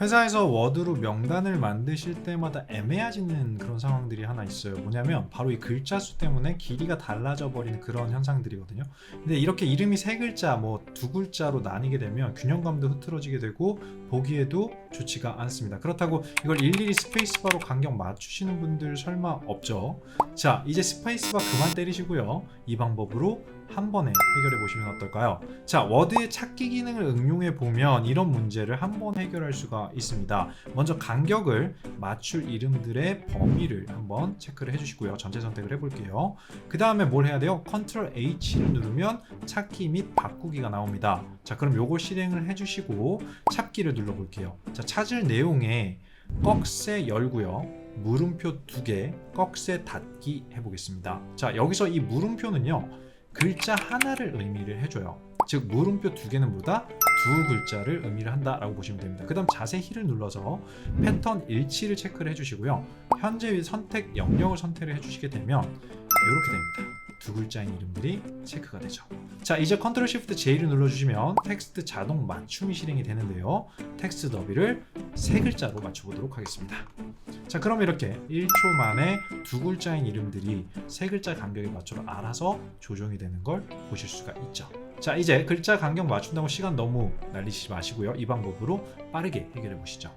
회사에서 워드로 명단을 만드실 때마다 애매해지는 그런 상황들이 하나 있어요. 뭐냐면 바로 이 글자 수 때문에 길이가 달라져 버리는 그런 현상들이거든요. 근데 이렇게 이름이 세 글자, 뭐 두 글자로 나뉘게 되면 균형감도 흐트러지게 되고 보기에도 좋지가 않습니다. 그렇다고 이걸 일일이 스페이스바로 간격 맞추시는 분들 설마 없죠? 자, 이제 스페이스바 그만 때리시고요. 이 방법으로 한 번에 해결해 보시면 어떨까요? 자, 워드의 찾기 기능을 응용해 보면 이런 문제를 한 번 해결할 수가 있습니다. 먼저 간격을 맞출 이름들의 범위를 한번 체크를 해 주시고요. 전체 선택을 해 볼게요. 그 다음에 뭘 해야 돼요? 컨트롤 H를 누르면 찾기 및 바꾸기가 나옵니다. 자, 그럼 요걸 실행을 해 주시고 찾기를 눌러 볼게요. 자, 찾을 내용에 꺽쇠 열고요. 물음표 두 개, 꺽쇠 닫기 해보겠습니다. 자, 여기서 이 물음표는요. 글자 하나를 의미를 해줘요. 즉 물음표 두 개는 뭐다? 두 글자를 의미를 한다라고 보시면 됩니다. 그 다음 자세히를 눌러서 패턴 일치를 체크를 해주시고요. 현재 선택 영역을 선택을 해주시게 되면 이렇게 됩니다. 두 글자인 이름들이 체크가 되죠. 자 이제 컨트롤 시프트 J를 눌러주시면 텍스트 자동 맞춤이 실행이 되는데요. 텍스트 더비를 세 글자로 맞춰보도록 하겠습니다. 자 그럼 이렇게 1초 만에 두 글자인 이름들이 세 글자 간격에 맞춰 알아서 조정이 되는 걸 보실 수가 있죠. 자 이제 글자 간격 맞춘다고 시간 너무 날리시지 마시고요. 이 방법으로 빠르게 해결해 보시죠.